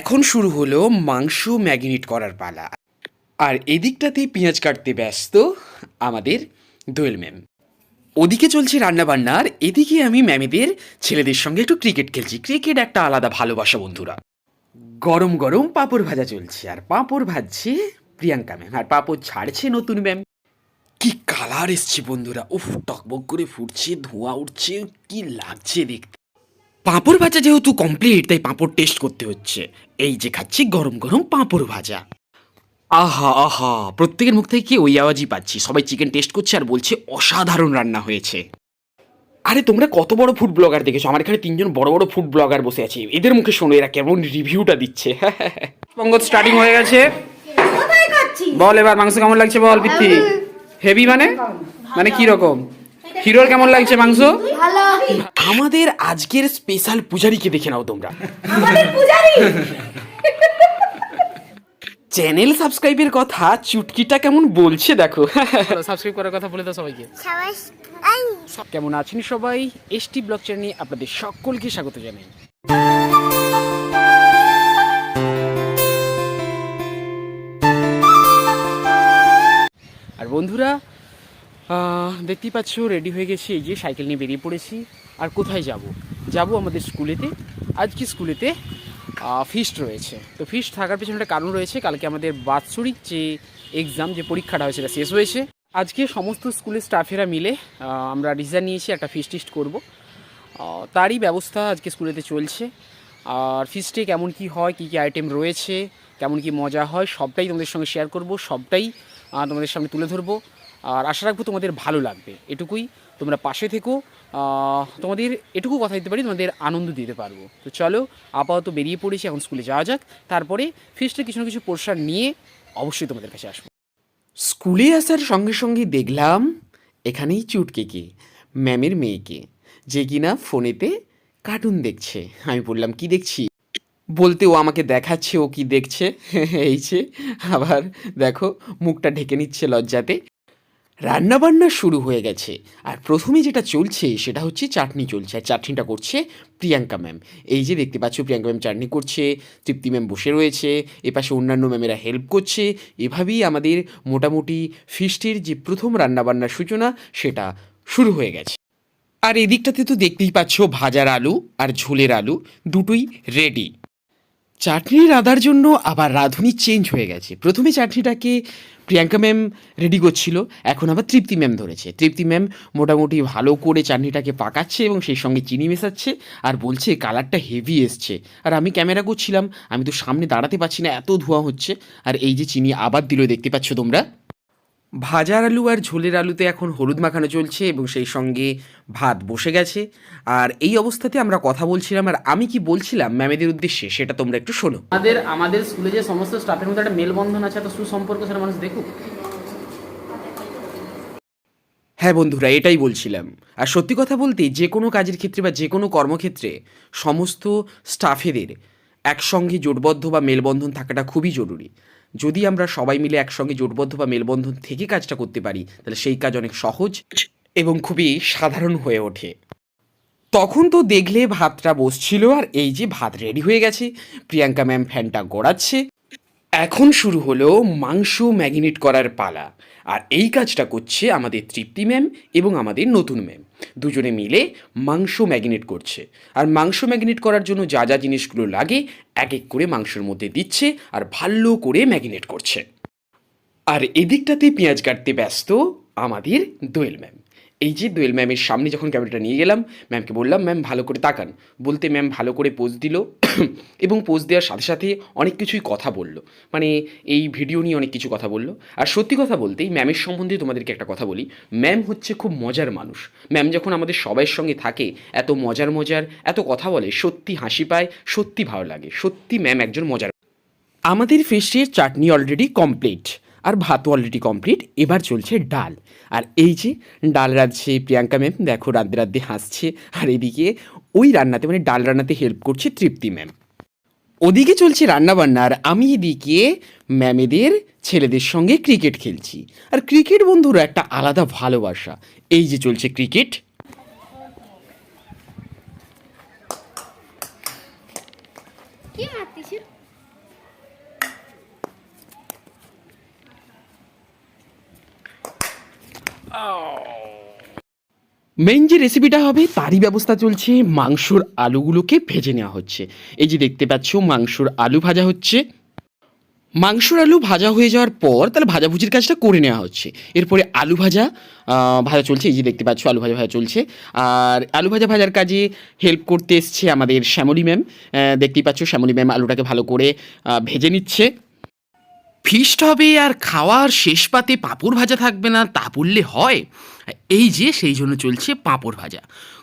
এখন শুরু হলো মাংস ম্যাগিনেট করার পালা। আর এদিকটাতে পেঁয়াজ কাটতে ব্যস্ত আমাদের দোয়েল ম্যাম। ওদিকে চলছে রান্নাবান্না, আর এদিকে আমি ম্যামেদের ছেলেদের সঙ্গে একটু ক্রিকেট খেলছি। ক্রিকেট একটা আলাদা ভালোবাসা বন্ধুরা। গরম গরম পাঁপড় ভাজা চলছে, আর পাঁপড় ভাজছে প্রিয়াঙ্কা ম্যাম, আর পাঁপড় ছাড়ছে নতুন ম্যাম। কি কালার এসছে বন্ধুরা। উফ, টকবক করে ফুটছে, ধোঁয়া উঠছে, কি লাগছে দেখতে। পাঁপড় ভাজা যেহেতু কমপ্লিট তাই পাঁপড় টেস্ট করতে হচ্ছে। এই যে খাচ্ছি গরম গরম পাঁপড় ভাজা। আহা আহা প্রত্যেকের মুখ থেকে ওই আওয়াজই পাচ্ছি। সবাই চিকেন টেস্ট করছে আর বলছে অসাধারণ রান্না হয়েছে। আরে তোমরা কত বড় ফুড ব্লগার দেখেছ? আমার এখানে তিনজন বড় বড় ফুড ব্লগার বসে আছে। এদের মুখে শোনো এরা কেমন রিভিউটা দিচ্ছে। পঙ্গত স্টার্টিং হয়ে গেছে। বল এবার মাংস কেমন লাগছে বল পিত্তি হেভি মানে? মানে কি রকম? হিরোর কেমন লাগছে মাংস? ভালো। আমাদের আজকের স্পেশাল পূজারীকে দেখে নাও তোমরা। আমাদের পূজারি! চ্যানেল সাবস্ক্রাইবের কথা চুটকিটা কেমন বলছে দেখো। সাবস্ক্রাইব করার কথা বলে দাও সবাইকে। কেমন আছেন সবাই? এসটি ব্লগ চ্যানেলে আপনাদের সকলকে স্বাগত জানাই। আর বন্ধুরা দেখতেই পাচ্ছ রেডি হয়ে গেছি, এই যে সাইকেল নিয়ে বেরিয়ে পড়েছি। আর কোথায় যাব? যাব আমাদের স্কুলেতে, আজকে স্কুলেতে ফিস্ট রয়েছে। তো ফিস্ট থাকার পেছনে একটা কারণ রয়েছে, কালকে আমাদের বাৎসরিক যে এক্সাম যে পরীক্ষাটা হয়েছে, সেটা শেষ হয়েছে। আজকে সমস্ত স্কুলের স্টাফেরা মিলে আমরা ডিসিশন নিয়েছি, একটা ফিস্ট টিস্ট করব। তারই ব্যবস্থা আজকে স্কুলেতে চলছে। আর ফিস্টে কেমন কি হয়, কী কী আইটেম রয়েছে, কেমন কি মজা হয়, সবটাই তোমাদের সঙ্গে শেয়ার করব, সবটাই তোমাদের সামনে তুলে ধরবো। আর আশা রাখব তোমাদের ভালো লাগবে। এটুকুই তোমরা পাশে থেকো। তোমাদের এটুকু কথা দিতে পারি, তোমাদের আনন্দ দিতে পারব। তো চলো, আপাতত বেরিয়ে পড়েছি, এখন স্কুলে যাওয়া যাক। তারপরে ফিস্টে কিছু না কিছু পোর্শন নিয়ে অবশ্যই তোমাদের কাছে আসব। স্কুলে আসার সঙ্গে সঙ্গে দেখলাম এখানেই চুটকেকে ম্যামের মেয়েকে, যে কিনা ফোনেতে কার্টুন দেখছে। আমি বললাম, কি দেখছি? বলতে ও আমাকে দেখাচ্ছে, ও কি দেখছে? এই আবার দেখো, মুখটা ঢেকে নিচ্ছে লজ্জাতে। রান্নাবান্না শুরু হয়ে গেছে। আর প্রথমে যেটা চলছে, সেটা হচ্ছে চাটনি চলছে। আর চাটনিটা করছে প্রিয়াঙ্কা ম্যাম। এই যে দেখতে পাচ্ছ, প্রিয়াঙ্কা ম্যাম চাটনি করছে, তৃপ্তি ম্যাম বসে রয়েছে, এপাশে অন্যান্য ম্যামেরা হেল্প করছে। এভাবেই আমাদের মোটামুটি ফিস্টের যে প্রথম রান্নাবান্নার সূচনা, সেটা শুরু হয়ে গেছে। আর এদিকটাতে তো দেখতেই পাচ্ছ ভাজার আলু আর ঝোলের আলু, দুটোই রেডি চাটনি রাঁধার জন্য আবার রাঁধুনি চেঞ্জ হয়ে গেছে। প্রথমে চাটনিটাকে প্রিয়াঙ্কা ম্যাম রেডি করছিল, এখন আবার তৃপ্তি ম্যাম ধরেছে। তৃপ্তি ম্যাম মোটামুটি ভালো করে চাটনিটাকে পাকাচ্ছে এবং সেই সঙ্গে চিনি মেশাচ্ছে আর বলছে কালারটা হেভি এসছে। আর আমি ক্যামেরা করছিলাম, আমি তো সামনে দাঁড়াতে পারছি না, এত ধোঁয়া হচ্ছে। আর এই যে চিনি আবার দিল, দেখতে পাচ্ছ তোমরা? ভাজার আলু আর ঝোলের আলুতে এখন হলুদ মাখানো চলছে এবং সেই সঙ্গে ভাত বসে গেছে। আর এই অবস্থাতে আমরা কথা বলছিলাম আর আমি কি বলছিলাম ম্যামেদের উদ্দেশ্যে সেটা তোমরা একটু শোনো। আমাদের আমাদের স্কুলে যে সমস্ত স্টাফের মধ্যে একটা মেলবন্ধন আছে একটা সুসম্পর্ক সেটা মানুষ দেখুক। হ্যাঁ বন্ধুরা এটাই বলছিলাম। আর সত্যি কথা বলতে যে কোনো কাজের ক্ষেত্রে বা যে কোনো কর্মক্ষেত্রে সমস্ত স্টাফেদের একসঙ্গে জোটবদ্ধ বা মেলবন্ধন থাকাটা খুবই জরুরি। যদি আমরা সবাই মিলে একসঙ্গে জোটবদ্ধ বা মেলবন্ধন থেকে কাজটা করতে পারি, তাহলে সেই কাজ অনেক সহজ এবং খুবই সাধারণ হয়ে ওঠে। তখন তো দেখলে ভাতটা বসছিল আর এই যে ভাত রেডি হয়ে গেছে, প্রিয়াঙ্কা ম্যাম ফ্যানটা গড়াচ্ছে। এখন শুরু হলো মাংস ম্যাগিনেট করার পালা। আর এই কাজটা করছে আমাদের তৃপ্তি ম্যাম এবং আমাদের নতুন ম্যাম। দুজনে মিলে মাংস ম্যাগিনেট করছে। আর মাংস ম্যাগিনেট করার জন্য যা যা জিনিসগুলো লাগে এক এক করে মাংসের মধ্যে দিচ্ছে আর ভালো করে ম্যাগিনেট করছে। আর এদিকটাতে পেঁয়াজ কাটতে ব্যস্ত আমাদের দোয়েল ম্যাম। এই যে দোয়েল ম্যামের সামনে যখন ক্যামেরাটা নিয়ে গেলাম, ম্যামকে বললাম, ম্যাম, ভালো করে তাকান। বলতে ম্যাম ভালো করে পোজ দিল এবং পোজ দেওয়ার সাথে সাথে অনেক কিছুই কথা বলল। মানে এই ভিডিও নিয়ে অনেক কিছু কথা বলল। আর সত্যি কথা বলতে এই ম্যামের সম্বন্ধে তোমাদেরকে একটা কথা বলি। ম্যাম হচ্ছে খুব মজার মানুষ। ম্যাম যখন আমাদের সবাইয়ের সঙ্গে থাকে, এত মজার মজার, এত কথা বলে, সত্যি হাসি পায়, সত্যি ভালো লাগে। সত্যি ম্যাম একজন মজার আমাদের ফিশের চাটনি অলরেডি কমপ্লিট আর ভাতও অলরেডি কমপ্লিট এবার চলছে ডাল। আর এই যে ডাল রাঁধছে, প্রিয়াঙ্কা ম্যাম দেখো রাঁধতে রাঁধতে হাসছে। আর এদিকে ওই রান্নাতে মানে ডাল রান্নাতে হেল্প করছে তৃপ্তি ম্যাম ওদিকে চলছে রান্নাবান্না, আর আমি এদিকে ম্যামেদের ছেলেদের সঙ্গে ক্রিকেট খেলছি। আর ক্রিকেট বন্ধুরা, একটা আলাদা ভালোবাসা। এই যে চলছে ক্রিকেট কি মেইন যে রেসিপিটা হবে তারই ব্যবস্থা চলছে, মাংসর আলুগুলোকে ভেজে নেওয়া হচ্ছে। এই যে দেখতে পাচ্ছ, মাংসর আলু ভাজা হচ্ছে। মাংসর আলু ভাজা হয়ে যাওয়ার পর তাহলে ভাজাভুজির কাজটা করে নেওয়া হচ্ছে। এরপরে আলু ভাজা ভাজা চলছে, এই যে দেখতে পাচ্ছ, আলু ভাজা ভাজা চলছে। আর আলু ভাজা ভাজার কাজে হেল্প করতে এসছে আমাদের শ্যামলী ম্যাম দেখতেই পাচ্ছ, শ্যামলী ম্যাম আলুটাকে ভালো করে ভেজে নিচ্ছে। ফিস্ট হবে আর খাওয়ার শেষ পাতে পাঁপড় ভাজা থাকবে না, তা বললে হয়। এই যে, সেই জন্য চলছে পাঁপড় ভাজা।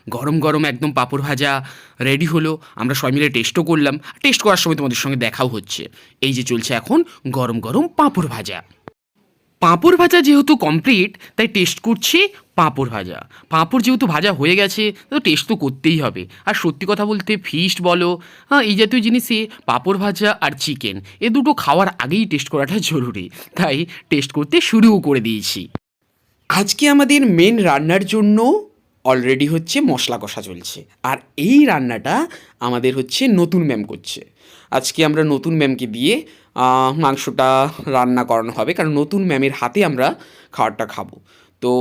গরম গরম একদম পাঁপড় ভাজা রেডি হলো, আমরা সবাই মিলে টেস্টও করলাম। টেস্ট করার সময় তোমাদের সঙ্গে দেখাও হচ্ছে। এই যে চলছে এখন গরম গরম পাঁপড় ভাজা। পাঁপড় ভাজা যেহেতু কমপ্লিট তাই টেস্ট করছি পাঁপড় ভাজা। পাঁপড় যেহেতু ভাজা হয়ে গেছে, তো টেস্ট তো করতেই হবে। আর সত্যি কথা বলতে ফিস্ট বলো হ্যাঁ এই জাতীয় জিনিসে পাঁপড় ভাজা আর চিকেন এ দুটো খাওয়ার আগেই টেস্ট করাটা জরুরি। তাই টেস্ট করতে শুরুও করে দিয়েছি। আজকে আমাদের মেন রান্নার জন্য অলরেডি হচ্ছে মশলা কষা চলছে। আর এই রান্নাটা আমাদের হচ্ছে নতুন ম্যাম করছে। আজকে আমরা নতুন ম্যামকে দিয়ে মাংসটা রান্না করানো হবে, কারণ নতুন ম্যামের হাতে আমরা খাবারটা খাব। তো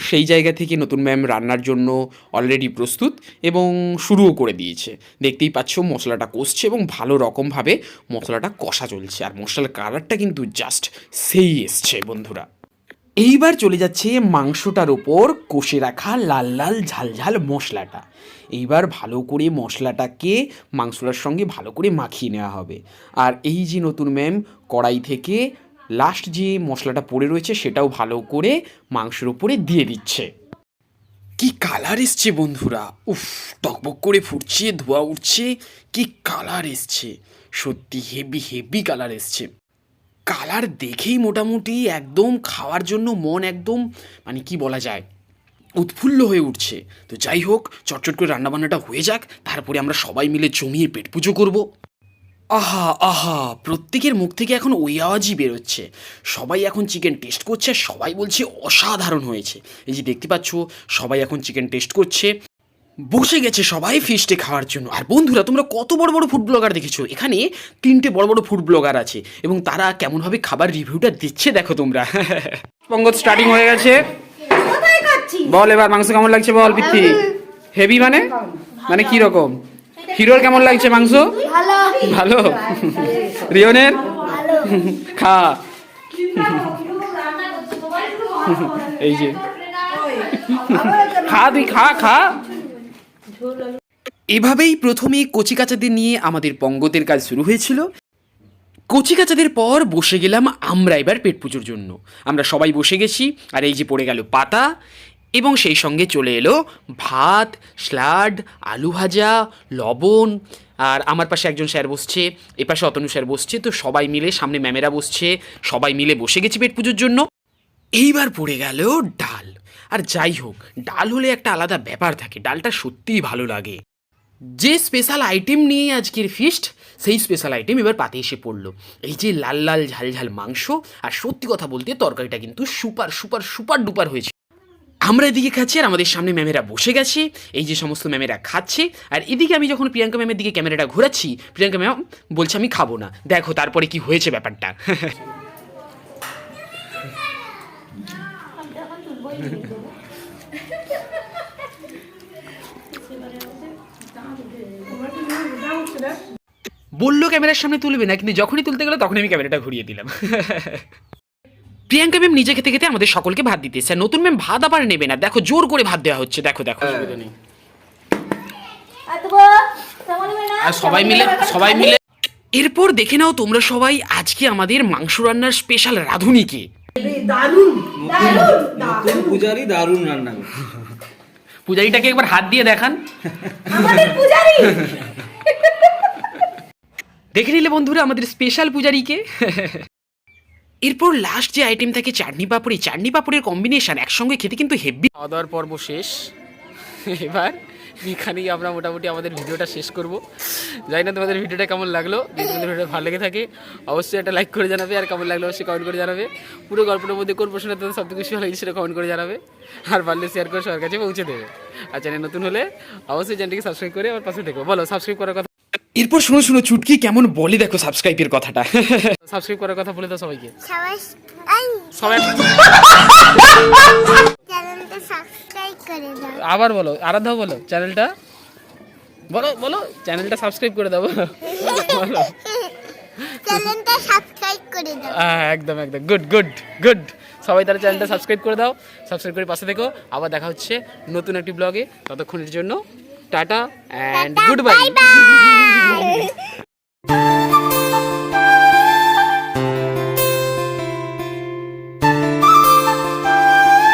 সেই জায়গা থেকে নতুন ম্যাম রান্নার জন্য অলরেডি প্রস্তুত এবং শুরুও করে দিয়েছে। দেখতেই পাচ্ছ মশলাটা কষছে এবং ভালো রকমভাবে মশলাটা কষা চলছে। আর মশলার কালারটা কিন্তু জাস্ট সেই এসছে বন্ধুরা। এইবার চলে যাচ্ছে মাংসটার ওপর কষে রাখা লাল লাল ঝাল ঝাল মশলাটা। এইবার ভালো করে মশলাটাকে মাংসটার সঙ্গে ভালো করে মাখিয়ে নেওয়া হবে। আর এই যে নতুন ম্যাম কড়াই থেকে লাস্ট যে মশলাটা পড়ে রয়েছে সেটাও ভালো করে মাংসের ওপরে দিয়ে দিচ্ছে। কি কালার এসছে বন্ধুরা? উফ, টকবক করে ফুটছে, ধোয়া উঠছে, কি কালার এসছে? সত্যি হেভি হেভি কালার এসছে। কালার দেখেই মোটামুটি একদম খাওয়ার জন্য মন একদম মানে কি বলা যায়, উৎফুল্ল হয়ে উঠছে। তো যাই হোক, চটচট করে রান্নাবান্নাটা হয়ে যাক, তারপরে আমরা সবাই মিলে জমিয়ে পেট পুজো করব। আহা আহা প্রত্যেকের মুখ থেকে এখন ওই আওয়াজই বেরোচ্ছে। সবাই এখন চিকেন টেস্ট করছে সবাই বলছে অসাধারণ হয়েছে। এই যে দেখতে পাচ্ছ সবাই এখন চিকেন টেস্ট করছে। বসে গেছে সবাই ফিস্টে খাওয়ার জন্য। আর বন্ধুরা তোমরা কত বড় বড় ফুড ব্লগার দেখেছ? এখানে তিনটে বড় বড় ফুড ব্লগার আছে। এবং তারা কেমনভাবে খাবার রিভিউটা দিচ্ছে দেখো তোমরা। পঙ্গত স্টার্টিং হয়ে গেছে। বল এবার মাংস কেমন লাগছে বল পিত্তি হেভি মানে? মানে কি রকম হিরোর কেমন লাগছে মাংস? ভালো। রিয়নের খা। এই যে। খা তুই খা খা। এভাবেই প্রথমে কচিকাচাদের নিয়ে আমাদের পঙ্গতের কাজ শুরু হয়েছিল। কচিকাচাদের পর বসে গেলাম আমরা এবার পেট পুজোর জন্য। আমরা সবাই বসে গেছি আর এই যে পড়ে গেল পাতা এবং সেই সঙ্গে চলে এলো ভাত স্লাড আলু ভাজা লবণ আর আমার পাশে একজন স্যার বসছে, এ পাশে অতনু স্যার বসছে, তো সবাই মিলে সামনে ম্যামেরা বসছে, সবাই মিলে বসে গেছি পেট পুজোর জন্য। এইবার পড়ে গেল ডাল। আর যাই হোক, ডাল হলে একটা আলাদা ব্যাপার থাকে, ডালটা সত্যিই ভালো লাগে। যে স্পেশাল আইটেম নিয়ে আজকের ফিস্ট সেই স্পেশাল আইটেম এবার পাতে এসে পড়ল। এই যে লাল লাল ঝাল ঝাল মাংস, আর সত্যি কথা বলতে তরকারিটা কিন্তু সুপার সুপার সুপার ডুপার হয়েছে। আমরা এদিকে খাচ্ছি আর আমাদের সামনে ম্যামেরা বসে গেছে। এই যে সমস্ত ম্যামেরা খাচ্ছে। আর এদিকে আমি যখন প্রিয়াঙ্কা ম্যামের দিকে ক্যামেরাটা ঘোরাচ্ছি, প্রিয়াঙ্কা ম্যাম বলছে, আমি খাব না। দেখো তারপরে কি হয়েছে ব্যাপারটা। বলল ক্যামেরার সামনে তুলবে না, কিন্তু যখনই তুলতে গেলো তখনই আমি ক্যামেরাটা ঘুরিয়ে দিলাম। প্রিয়াঙ্কা ম্যাম নিজে খেতে খেতে আমাদের সকলকে ভাত দিতে এসছে। নতুন ম্যাম ভাত আবার নেবে না। দেখো জোর করে ভাত দেওয়া হচ্ছে। দেখো দেখো। অসুবিধা নেই। আর সবাই মিলে সবাই মিলে এরপর দেখে নাও তোমরা সবাই আজকে আমাদের মাংস রান্নার স্পেশাল রাঁধুনিকে। নতুন পূজারি দারুণ রান্না পূজারিটাকে একবার হাত দিয়ে দেখান। আমাদের পূজারি! দেখে নিলে বন্ধুরা আমাদের স্পেশাল পূজারিকে। এরপর লাস্ট যে আইটেম থাকে চাটনি পাপড়ি, চাটনি পাপড়ির কম্বিনেশন একসঙ্গে খেতে কিন্তু হেভি খাওয়া দাওয়ার পর্ব শেষ। এবার এখানেই আমরা মোটামুটি আমাদের ভিডিওটা শেষ করব। জানি না তোমাদের ভিডিওটা কেমন লাগল, যদি তোমাদের ভিডিওটা ভালো লেগে থাকে, অবশ্যই একটা লাইক করে জানাবে, আর কেমন লাগল অবশ্যই কমেন্ট করে জানাবে। পুরো গল্পটার মধ্যে কোন প্রশ্নটা তোমাদের সবথেকে বেশি ভালো সেটা কমেন্ট করে জানাবে, আর পারলে শেয়ার করে সবার কাছে পৌঁছে দেবে। আর চ্যানেল নতুন হলে অবশ্যই চ্যানেলটিকে সাবস্ক্রাইব করে আমার পাশে দেখো বলো সাবস্ক্রাইব করার কথা এরপর শুনো শুনো চুটকি কেমন বলে দেখো সাবস্ক্রাইবের কথাটা। সাবস্ক্রাইব করার কথা বলে দাও সবাইকে। সবাই আই সবাই চ্যানেলটা সাবস্ক্রাইব করে দাও। আবার বলো আরাধ্যা বলো চ্যানেলটা? বলো বলো চ্যানেলটা সাবস্ক্রাইব করে দাও বলো। বলো। চ্যানেলটা সাবস্ক্রাইব করে দাও। একদম একদম। গুড গুড গুড সবাই তারা চ্যানেলটা সাবস্ক্রাইব করে দাও। সাবস্ক্রাইব করে পাশে দেখো আবার দেখা হচ্ছে নতুন একটি ব্লগে ততক্ষণের জন্য டாட்டா அண்ட் குட் பை